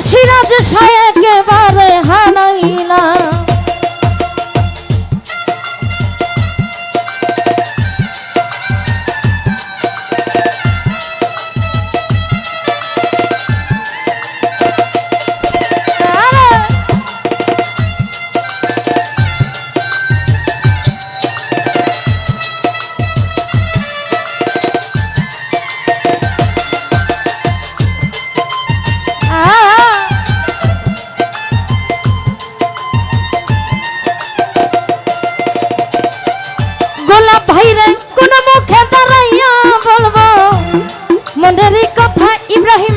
সিরাজ সাহেব বারে হানাইলা ভাইরে কোন মুখে দাঁড়াইয়া বলব। মনের কথা ইব্রাহিম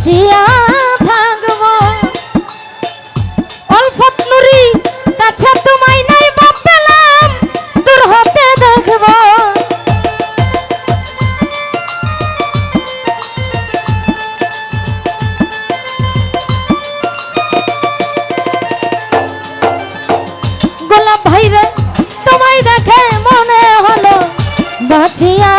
বাঁচিয়া থাকব। অল্পত কাছে তোমায় নাই দূর হতে তোমায় দেখে মনে হলো বাঁচিয়া